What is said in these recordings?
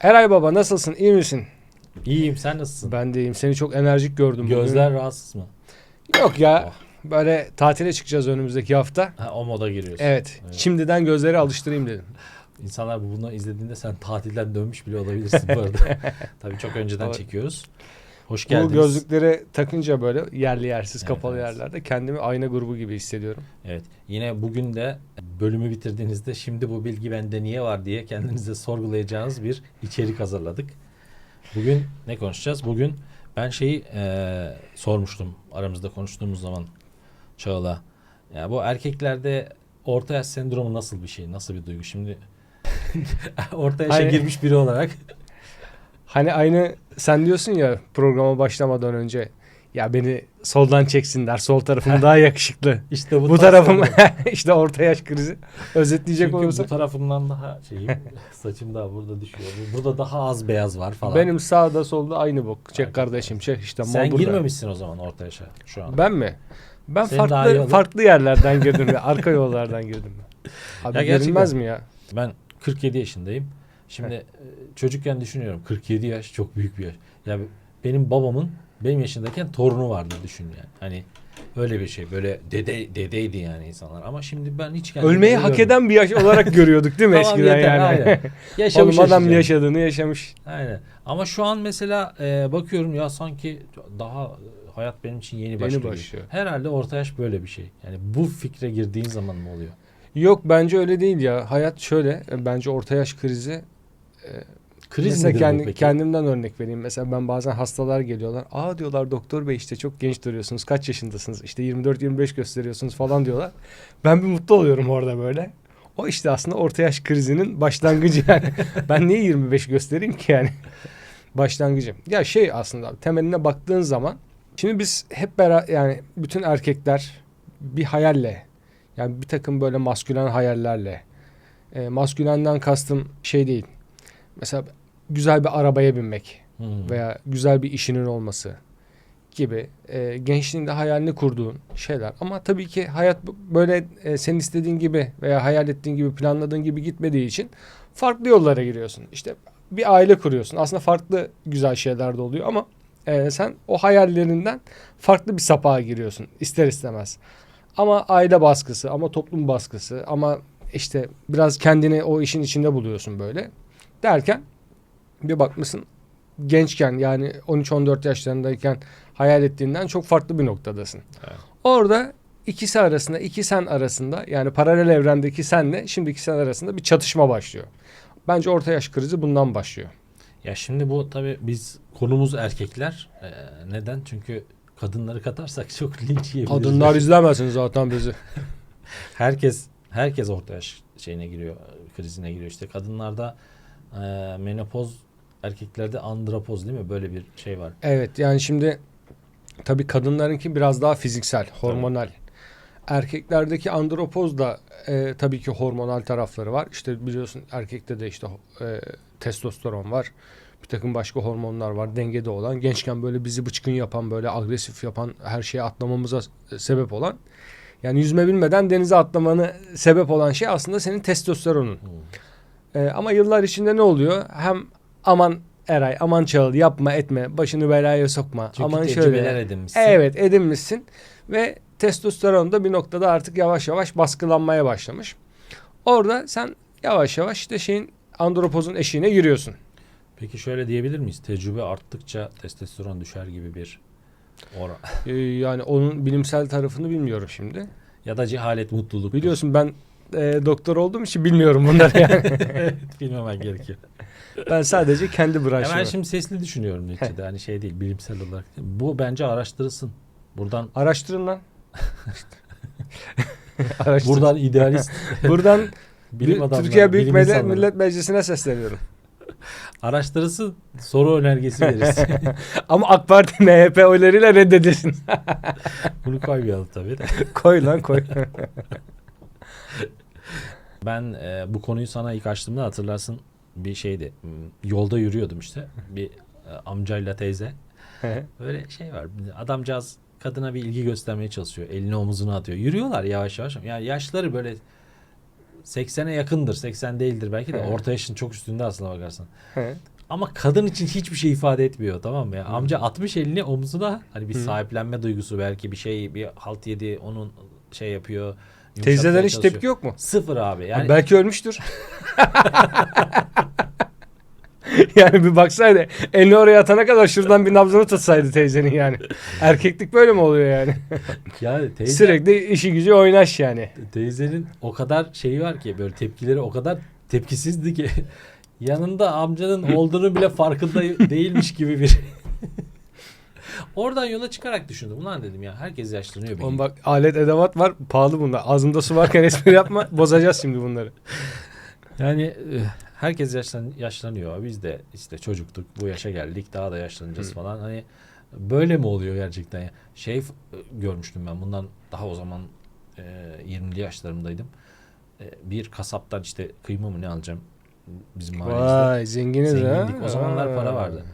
Eray Baba nasılsın? İyi misin? İyiyim sen nasılsın? Ben de iyiyim. Seni çok enerjik gördüm. bugün. Gözler rahatsız mı? Yok ya. Böyle tatile çıkacağız önümüzdeki hafta. Ha, o moda giriyorsun. Evet. Evet. Şimdiden gözleri alıştırayım dedim. İnsanlar bunu izlediğinde sen tatilden dönmüş bile olabilirsin bu arada. Tabii çok önceden çekiyoruz. Hoş Bu geldiniz. gözlükleri takınca böyle yerli yersiz Evet, kapalı evet. yerlerde kendimi ayna grubu gibi hissediyorum. Evet. Yine bugün de bölümü bitirdiğinizde şimdi bu bilgi bende niye var diye kendinize sorgulayacağınız bir içerik hazırladık. Bugün ne konuşacağız? Bugün ben şeyi eee, sormuştum aramızda konuştuğumuz zaman Çağla. Ya bu erkeklerde orta yaş sendromu nasıl bir şey? Nasıl bir duygu? Şimdi orta yaşa girmiş biri olarak Hani aynı sen diyorsun ya programa başlamadan önce ya beni soldan çeksinler. Sol tarafım daha yakışıklı. işte bu, Bu tarafım işte orta yaş krizi. Özetleyecek Çünkü olursak bu tarafımdan daha şeyim saçım daha burada düşüyor. Burada daha az beyaz var falan. benim sağda solda aynı bok. Çek kardeşim çek işte. Sen burada. girmemişsin o zaman orta yaşa şu an. Ben mi? Ben Senin farklı farklı yerlerden girdim. Arka yollardan girdim. Abi Ya girilmez mi ya? Ben 47 yaşındayım. Şimdi e, çocukken düşünüyorum 47 yaş çok büyük bir yaş. Ya benim babamın benim yaşındayken torunu vardı düşün yani. Hani öyle bir şey. Böyle dede dedeydi yani insanlar. Ama şimdi ben hiç kendimi Ölmeyi hak eden bir yaş olarak görüyorduk değil mi Tamam, eskiden yeter, yani? aynen. Yaşamış Oğlum adam yaşadığını yaşamış. Aynen. Ama şu an mesela e, bakıyorum ya sanki daha hayat benim için yeni başlıyor. gibi. başlıyor. Herhalde orta yaş böyle bir şey. Yani bu fikre girdiğin zaman mı oluyor? Yok bence öyle değil ya. Hayat şöyle. e, Bence orta yaş krizi. Kriz mesela kendi, peki? kendimden örnek vereyim. Mesela ben bazen hastalar geliyorlar. Aa diyorlar doktor bey işte çok genç duruyorsunuz. Kaç yaşındasınız? İşte 24-25 gösteriyorsunuz falan diyorlar. Ben bir mutlu oluyorum orada böyle. O işte aslında orta yaş krizinin başlangıcı yani. ben niye 25 göstereyim ki yani? Başlangıcı. Ya şey aslında temeline baktığın zaman şimdi biz hep beraber yani bütün erkekler bir hayalle yani bir takım böyle maskülen hayallerle e, maskülenden kastım şey değil. Mesela güzel bir arabaya binmek Hmm. veya güzel bir işinin olması gibi e, gençliğinde hayalini kurduğun şeyler. Ama tabii ki hayat böyle e, senin istediğin gibi veya hayal ettiğin gibi planladığın gibi gitmediği için farklı yollara giriyorsun. İşte bir aile kuruyorsun. Aslında farklı güzel şeyler de oluyor ama e, sen o hayallerinden farklı bir sapağa giriyorsun ister istemez. Ama aile baskısı, ama toplum baskısı, ama işte biraz kendini o işin içinde buluyorsun böyle. Derken bir bakmışsın gençken yani 13-14 yaşlarındayken hayal ettiğinden çok farklı bir noktadasın. Evet. Orada ikisi arasında, iki sen arasında yani paralel evrendeki senle şimdiki sen arasında bir çatışma başlıyor. Bence orta yaş krizi bundan başlıyor. Ya şimdi bu tabii biz konumuz erkekler. Ee, neden? Çünkü kadınları katarsak çok linç yiyebiliriz. Kadınlar izlemesin zaten bizi. herkes herkes orta yaş şeyine giriyor, krizine giriyor. İşte kadınlarda e, menopoz, erkeklerde andropoz değil mi? Böyle bir şey var. Evet yani şimdi tabii kadınlarınki biraz daha fiziksel, hormonal. Erkeklerdeki andropoz da e, tabii ki hormonal tarafları var. İşte biliyorsun erkekte de işte e, testosteron var. Bir takım başka hormonlar var dengede olan. Gençken böyle bizi bıçkın yapan, böyle agresif yapan, her şeye atlamamıza sebep olan. Yani yüzme bilmeden denize atlamanı sebep olan şey aslında senin testosteronun. Hmm. Ee, ama yıllar içinde ne oluyor? Hem aman Eray, aman Çağıl yapma etme, başını belaya sokma. Çünkü aman tecrübeler şöyle. edinmişsin. Evet edinmişsin ve testosteron da bir noktada artık yavaş yavaş baskılanmaya başlamış. Orada sen yavaş yavaş işte şeyin andropozun eşiğine giriyorsun. Peki şöyle diyebilir miyiz? Tecrübe arttıkça testosteron düşer gibi bir oran. Ee, yani onun bilimsel tarafını bilmiyorum şimdi. ya da cehalet mutluluk. Biliyorsun ben e, doktor olduğum için bilmiyorum bunları yani. evet, bilmemen gerekiyor. ben sadece kendi branşımı. ben şimdi sesli düşünüyorum neticede. hani şey değil, bilimsel olarak. Bu bence araştırılsın. Buradan Araştırın lan. Araştır. buradan idealist Buradan bilim adamları, Türkiye Büyük bilim Millet, insanları. Millet Meclisi'ne sesleniyorum. araştırılsın, soru önergesi veririz. Ama AK Parti MHP oylarıyla reddedilsin. Bunu koymayalım tabii de. koy lan koy. Ben e, bu konuyu sana ilk açtığımda hatırlarsın bir şeydi. Hmm, Yolda yürüyordum işte. Bir e, amcayla teyze. Böyle şey var. Adamcağız kadına bir ilgi göstermeye çalışıyor. Elini omuzuna atıyor. Yürüyorlar yavaş yavaş. Yani yaşları böyle 80'e yakındır. 80 değildir belki de. Orta yaşın çok üstünde aslına bakarsan. Ama kadın için hiçbir şey ifade etmiyor tamam mı? Ya? Amca atmış elini omzuna. Hani bir sahiplenme duygusu belki bir şey bir halt yedi onun şey yapıyor. Teyzeden hiç çalışıyor. tepki yok mu? Sıfır abi. Yani Belki ölmüştür. yani bir baksaydı elini oraya atana kadar şuradan bir nabzını tutsaydı teyzenin yani. Erkeklik böyle mi oluyor yani? yani teyze, Sürekli işi gücü oynaş yani. teyzenin o kadar şeyi var ki böyle tepkileri o kadar tepkisizdi ki yanında amcanın olduğunu bile farkında değilmiş gibi bir Oradan yola çıkarak düşündüm. Ulan dedim ya herkes yaşlanıyor bir Oğlum bak alet edevat var pahalı bunlar. Ağzımda su varken espri yapma bozacağız şimdi bunları. Yani e, herkes yaşlan, yaşlanıyor. Biz de işte çocuktuk. Bu yaşa geldik. Daha da yaşlanacağız Hı. falan. Hani böyle mi oluyor gerçekten ya? Şey f- görmüştüm ben bundan daha o zaman e, 20'li yaşlarımdaydım. E, bir kasaptan işte kıyma mı ne alacağım bizim mahallemizde. Vay zenginiz ha. Zengindik. O zamanlar para vardı.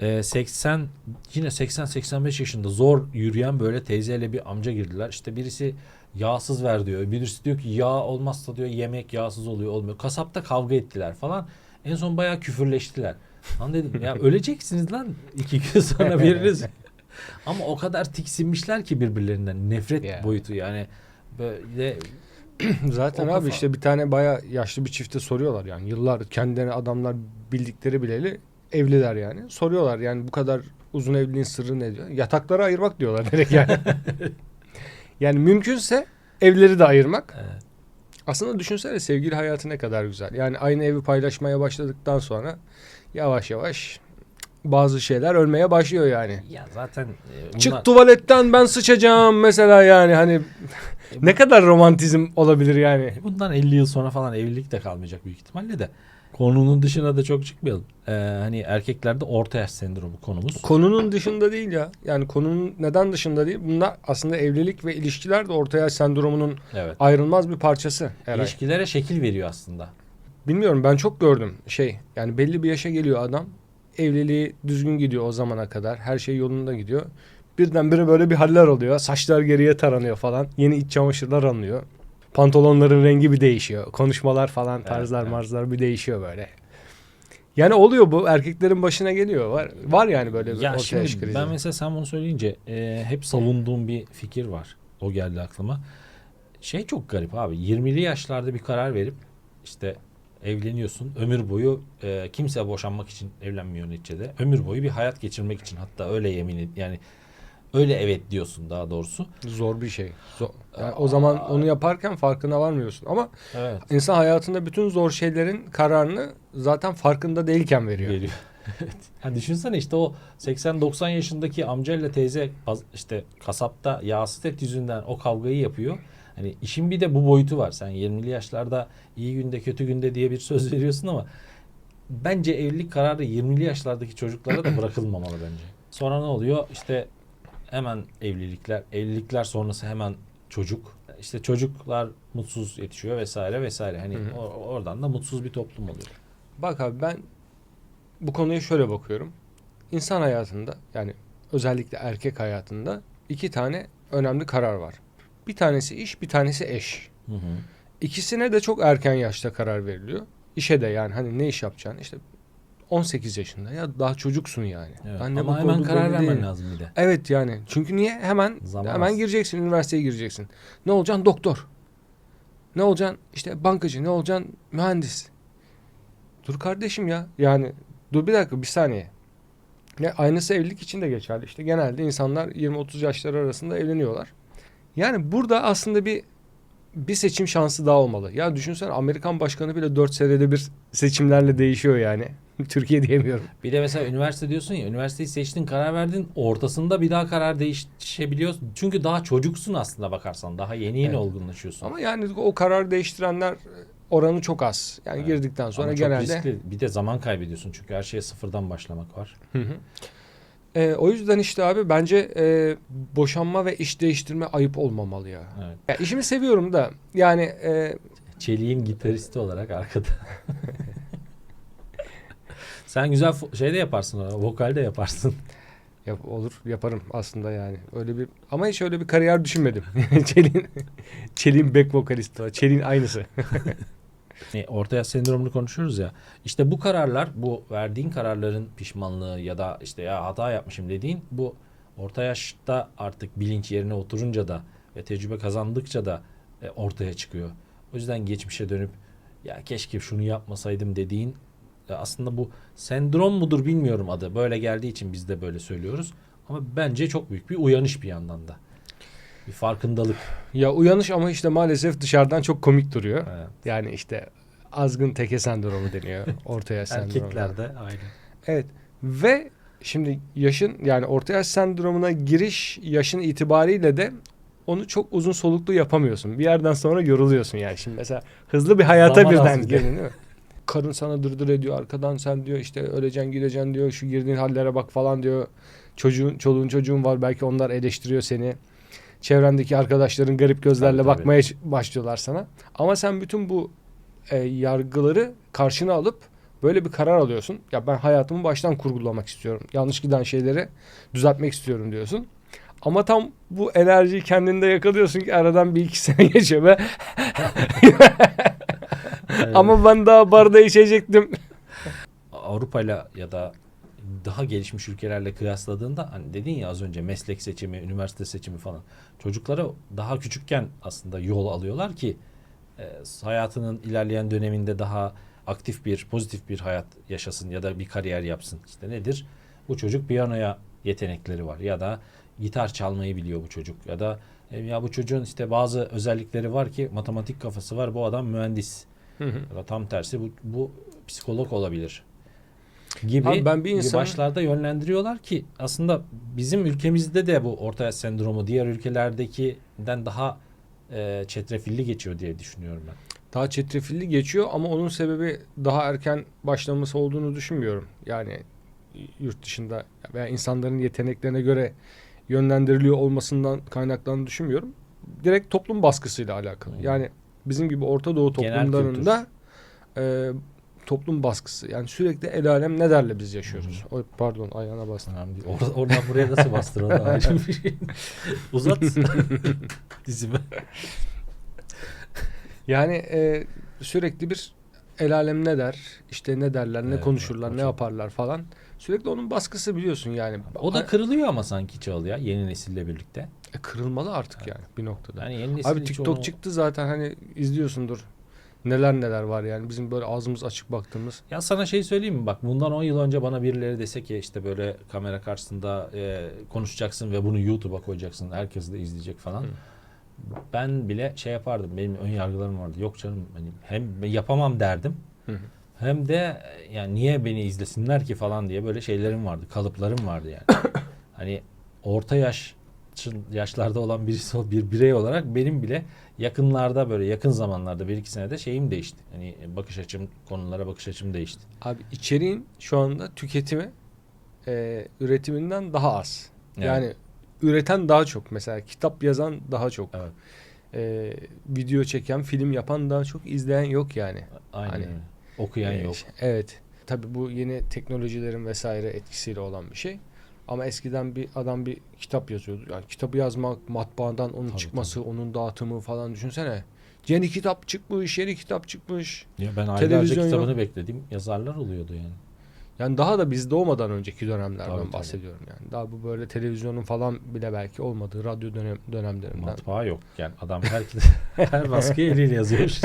E, 80 yine 80-85 yaşında zor yürüyen böyle teyzeyle bir amca girdiler. İşte birisi yağsız ver diyor. Birisi diyor ki yağ olmazsa diyor yemek yağsız oluyor olmuyor. Kasapta kavga ettiler falan. En son bayağı küfürleştiler. Lan dedim ya öleceksiniz lan iki gün sonra biriniz. Ama o kadar tiksinmişler ki birbirlerinden. Nefret Ya. boyutu yani. Böyle Zaten O abi kafa- işte bir tane baya yaşlı bir çifte soruyorlar yani. Yıllar kendilerini adamlar bildikleri bileli evliler yani. Soruyorlar yani bu kadar uzun evliliğin sırrı ne diyor? Yatakları ayırmak diyorlar direkt yani. yani mümkünse evleri de ayırmak. evet. Aslında düşünsene sevgili hayatı ne kadar güzel. Yani aynı evi paylaşmaya başladıktan sonra yavaş yavaş bazı şeyler ölmeye başlıyor yani. ya zaten e, bunlar- Çık tuvaletten ben sıçacağım mesela yani hani ne kadar romantizm olabilir yani. E, Bundan 50 yıl sonra falan evlilik de kalmayacak büyük ihtimalle de. Konunun dışına da çok çıkmayalım. Ee, hani erkeklerde orta yaş sendromu konumuz. Konunun dışında değil ya. Yani konunun neden dışında değil? Bunlar aslında evlilik ve ilişkiler de orta yaş sendromunun Evet. ayrılmaz bir parçası. Eray. İlişkilere şekil veriyor aslında. Bilmiyorum ben çok gördüm şey. Yani belli bir yaşa geliyor adam. Evliliği düzgün gidiyor o zamana kadar. Her şey yolunda gidiyor. Birdenbire böyle bir haller oluyor. Saçlar geriye taranıyor falan. Yeni iç çamaşırlar alınıyor. Pantolonların rengi bir değişiyor. Konuşmalar falan tarzlar evet. marzlar bir değişiyor böyle. Yani oluyor bu erkeklerin başına geliyor. Var var yani böyle Ya orta yaş şimdi krizi. ben mesela sen bunu söyleyince e, hep savunduğum bir fikir var. O geldi aklıma. Şey çok garip abi. 20'li yaşlarda bir karar verip işte evleniyorsun. Ömür boyu e, kimse boşanmak için evlenmiyor neticede. Ömür boyu bir hayat geçirmek için hatta öyle yemin et yani öyle evet diyorsun daha doğrusu. Zor bir şey. Zor. Yani o zaman onu yaparken farkına varmıyorsun. Ama Evet. insan hayatında bütün zor şeylerin kararını zaten farkında değilken veriyor. Veriyor. Evet. Ha düşünsene işte o 80-90 yaşındaki amcayla teyze işte kasapta yağsız et yüzünden o kavgayı yapıyor. Hani işin bir de bu boyutu var. Sen 20'li yaşlarda iyi günde kötü günde diye bir söz veriyorsun ama bence evlilik kararı 20'li yaşlardaki çocuklara da bırakılmamalı bence. Sonra ne oluyor? İşte hemen evlilikler, evlilikler sonrası hemen çocuk. İşte çocuklar mutsuz yetişiyor vesaire vesaire. Hani Hı hı. oradan da mutsuz bir toplum oluyor. Bak abi ben bu konuya şöyle bakıyorum. İnsan hayatında yani özellikle erkek hayatında iki tane önemli karar var. Bir tanesi iş, bir tanesi eş. Hı hı. İkisine de çok erken yaşta karar veriliyor. İşe de yani hani ne iş yapacaksın? İşte 18 yaşında ya daha çocuksun yani. Evet. Ben ne Ama hemen karar vermen değil. lazım bir de. Evet yani. Çünkü niye? Hemen Zaman hemen az. gireceksin, üniversiteye gireceksin. Ne olacaksın? Doktor. Ne olacaksın? İşte bankacı, ne olacaksın? Mühendis. Dur kardeşim ya. Yani dur bir dakika, bir saniye. Ne aynısı evlilik için de geçerli. İşte genelde insanlar 20-30 yaşları arasında evleniyorlar. Yani burada aslında bir bir seçim şansı daha olmalı. Ya düşünsene Amerikan başkanı bile 4 senede bir seçimlerle değişiyor yani. Türkiye diyemiyorum. Bir de mesela üniversite diyorsun ya üniversiteyi seçtin karar verdin ortasında bir daha karar değişebiliyorsun. Çünkü daha çocuksun aslında bakarsan daha yeni yeni Evet. olgunlaşıyorsun. Ama yani o karar değiştirenler oranı çok az. Yani Evet. girdikten sonra Ama çok genelde riskli. Bir de zaman kaybediyorsun çünkü her şeye sıfırdan başlamak var. Hı hı. Ee, o yüzden işte abi bence e, boşanma ve iş değiştirme ayıp olmamalı ya. Evet. ya işimi seviyorum da yani e, Çelik'in gitaristi olarak arkada. Sen güzel fo- şey de yaparsın ona, vokal de yaparsın. Yap, olur yaparım aslında yani. Öyle bir ama hiç öyle bir kariyer düşünmedim. Çelin Çelin back vokalisti var. Çelin aynısı. E, orta yaş sendromunu konuşuyoruz ya. İşte bu kararlar, bu verdiğin kararların pişmanlığı ya da işte ya hata yapmışım dediğin bu orta yaşta artık bilinç yerine oturunca da ve tecrübe kazandıkça da e, ortaya çıkıyor. O yüzden geçmişe dönüp ya keşke şunu yapmasaydım dediğin e, aslında bu sendrom mudur bilmiyorum adı. Böyle geldiği için biz de böyle söylüyoruz. Ama bence çok büyük bir uyanış bir yandan da. Bir farkındalık. Ya uyanış ama işte maalesef dışarıdan çok komik duruyor. Evet. Yani işte azgın teke sendromu deniyor. Orta yaş sendromu. Erkeklerde aynı. Evet. Ve şimdi yaşın yani orta yaş sendromuna giriş yaşın itibariyle de onu çok uzun soluklu yapamıyorsun. Bir yerden sonra yoruluyorsun yani. Şimdi mesela hızlı bir hayata Zaman birden bir de. girdin değil mi? Karın sana dırdır ediyor arkadan sen diyor işte öleceksin gideceksin diyor şu girdiğin hallere bak falan diyor. Çocuğun çoluğun çocuğun var belki onlar eleştiriyor seni. Çevrendeki arkadaşların garip gözlerle Tabii, tabii. bakmaya ç- başlıyorlar sana. Ama sen bütün bu e, yargıları karşına alıp böyle bir karar alıyorsun. Ya ben hayatımı baştan kurgulamak istiyorum. Yanlış giden şeyleri düzeltmek istiyorum diyorsun. Ama tam bu enerjiyi kendinde yakalıyorsun ki aradan bir iki sene geçiyor ve ama ben daha barda içecektim. Avrupa ile ya da daha gelişmiş ülkelerle kıyasladığında hani dedin ya az önce meslek seçimi, üniversite seçimi falan çocuklara daha küçükken aslında yol alıyorlar ki e, hayatının ilerleyen döneminde daha aktif bir, pozitif bir hayat yaşasın ya da bir kariyer yapsın. İşte nedir? Bu çocuk piyanoya yetenekleri var ya da gitar çalmayı biliyor bu çocuk ya da e, ya bu çocuğun işte bazı özellikleri var ki matematik kafası var bu adam mühendis. Ya da tam tersi bu, bu psikolog olabilir gibi, Abi ben bir insanın- başlarda yönlendiriyorlar ki aslında bizim ülkemizde de bu orta sendromu diğer ülkelerdekinden daha e, çetrefilli geçiyor diye düşünüyorum ben. Daha çetrefilli geçiyor ama onun sebebi daha erken başlaması olduğunu düşünmüyorum. Yani yurt dışında veya insanların yeteneklerine göre yönlendiriliyor olmasından kaynaklandığını düşünmüyorum. Direkt toplum baskısıyla alakalı. Hmm. Yani bizim gibi Orta Doğu toplumlarında e, toplum baskısı. Yani sürekli el alem ne derle biz yaşıyoruz. Oy, pardon ayağına bastım. Önemli değil. Or- oradan buraya nasıl bastıralım? Ayrı bir şey. Uzat dizimi. Yani e, sürekli bir el alem ne der, işte ne derler, ne Evet, konuşurlar, ne yaparlar falan. Sürekli onun baskısı biliyorsun yani. O da kırılıyor ama sanki Çağıl ya yeni nesille birlikte. E, kırılmalı artık yani bir noktada. Yani yeni nesil Abi hiç TikTok onu- çıktı zaten hani izliyorsundur. Neler neler var yani bizim böyle ağzımız açık baktığımız. Ya sana şey söyleyeyim mi? Bak bundan 10 yıl önce bana birileri dese ki işte böyle kamera karşısında e, konuşacaksın ve bunu YouTube'a koyacaksın. Herkes de izleyecek falan. Hı. Ben bile şey yapardım. Benim ön yargılarım vardı. Yok canım hani hem yapamam derdim. Hı hı. Hem de yani niye beni izlesinler ki falan diye böyle şeylerim vardı. Kalıplarım vardı yani. hani orta yaş yaşlarda olan birisi bir birey olarak benim bile yakınlarda böyle yakın zamanlarda bir iki senede şeyim değişti. Hani bakış açım konulara bakış açım değişti. Abi içeriğin şu anda tüketimi e, üretiminden daha az. Evet. Yani üreten daha çok. Mesela kitap yazan daha çok. Evet. E, video çeken, film yapan daha çok. izleyen yok yani. Aynen Hani-. Okuyan Ee, yok. Evet. Tabii bu yeni teknolojilerin vesaire etkisiyle olan bir şey. Ama eskiden bir adam bir kitap yazıyordu. Yani kitabı yazmak, matbaadan onun Tabii, çıkması, onun dağıtımı falan düşünsene. Yeni kitap çıkmış, yeni kitap çıkmış. Ya ben aylarca kitabını yok. beklediğim yazarlar oluyordu yani. Yani daha da biz doğmadan önceki dönemlerden Tabii, tabii. bahsediyorum yani. Daha bu böyle televizyonun falan bile belki olmadığı radyo dönem dönemlerinden Matbaa yok. Yani adam herkes her baskıyı eliyle yazıyormuş.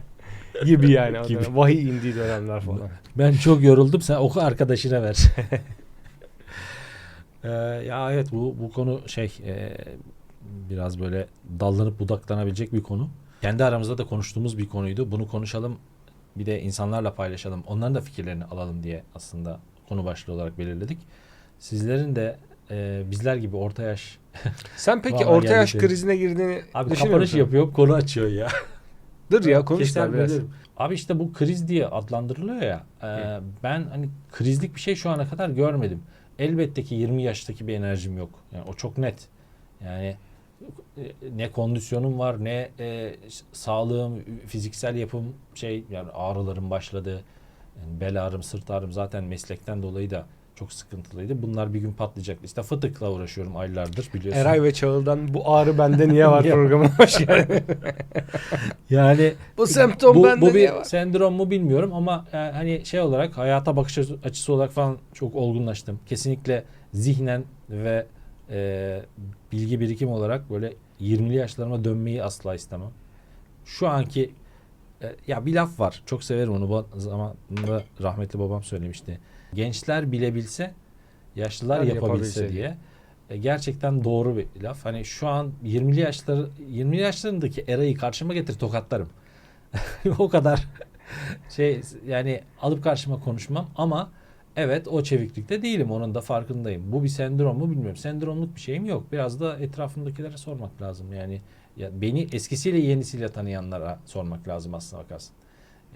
gibi yani. Gibi. Vahiy indiği dönemler falan. Ben çok yoruldum sen oku arkadaşına ver. Ee, ya evet bu bu konu şey e, biraz böyle dallanıp budaklanabilecek bir konu. Kendi aramızda da konuştuğumuz bir konuydu. Bunu konuşalım bir de insanlarla paylaşalım. Onların da fikirlerini alalım diye aslında konu başlığı olarak belirledik. Sizlerin de e, bizler gibi orta yaş Sen peki orta yaş geldi. krizine girdiğini abi düşünüyor kapanış musun? yapıyor konu açıyor ya. Dur ya konuş Keser da biraz. Abi işte bu kriz diye adlandırılıyor ya. e, ben hani krizlik bir şey şu ana kadar görmedim. Elbette ki 20 yaştaki bir enerjim yok. Yani o çok net. Yani e, ne kondisyonum var ne e, sağlığım, fiziksel yapım şey yani ağrılarım başladı. Yani bel ağrım, sırt ağrım zaten meslekten dolayı da çok sıkıntılıydı. Bunlar bir gün patlayacaktı. İşte fıtıkla uğraşıyorum aylardır biliyorsun. Eray ve Çağıl'dan bu ağrı bende niye var programına hoş geldin. Yani bu semptom bu, bende bu niye bir var? sendrom mu bilmiyorum ama yani hani şey olarak hayata bakış açısı- açısı olarak falan çok olgunlaştım. Kesinlikle zihnen ve e, bilgi birikim olarak böyle 20'li yaşlarıma dönmeyi asla istemem. Şu anki e, ya bir laf var. Çok severim onu. Bu zamanında rahmetli babam söylemişti. Gençler bilebilse yaşlılar Her yapabilse yapabilse diye. E, gerçekten doğru bir laf. Hani şu an 20'li yaşları 20'li yaşlarındaki Eray'ı karşıma getir tokatlarım. o kadar şey yani alıp karşıma konuşmam ama evet o çeviklikte değilim. Onun da farkındayım. Bu bir sendrom mu bilmiyorum. Sendromluk bir şeyim yok. Biraz da etrafımdakilere sormak lazım. Yani ya beni eskisiyle yenisiyle tanıyanlara sormak lazım aslına bakarsın.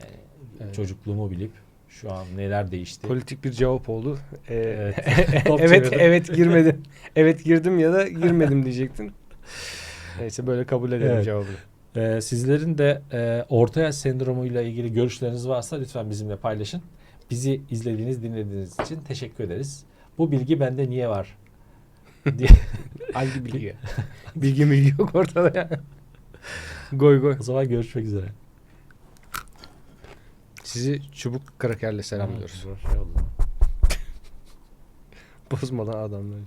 Yani Evet. çocukluğumu bilip şu an neler değişti. Politik bir cevap oldu. Ee, Evet. Evet evet girmedim. evet girdim ya da girmedim diyecektin. Neyse böyle kabul edelim Evet. cevabı. Ee, sizlerin de e, orta yaş sendromuyla ilgili görüşleriniz varsa lütfen bizimle paylaşın. Bizi izlediğiniz, dinlediğiniz için teşekkür ederiz. Bu bilgi bende niye var? diye. Hangi bilgi? bilgi bilgi yok ortada ya. goy goy. O zaman görüşmek üzere. Sizi çubuk krakerle selamlıyoruz. Bozmadan adamları.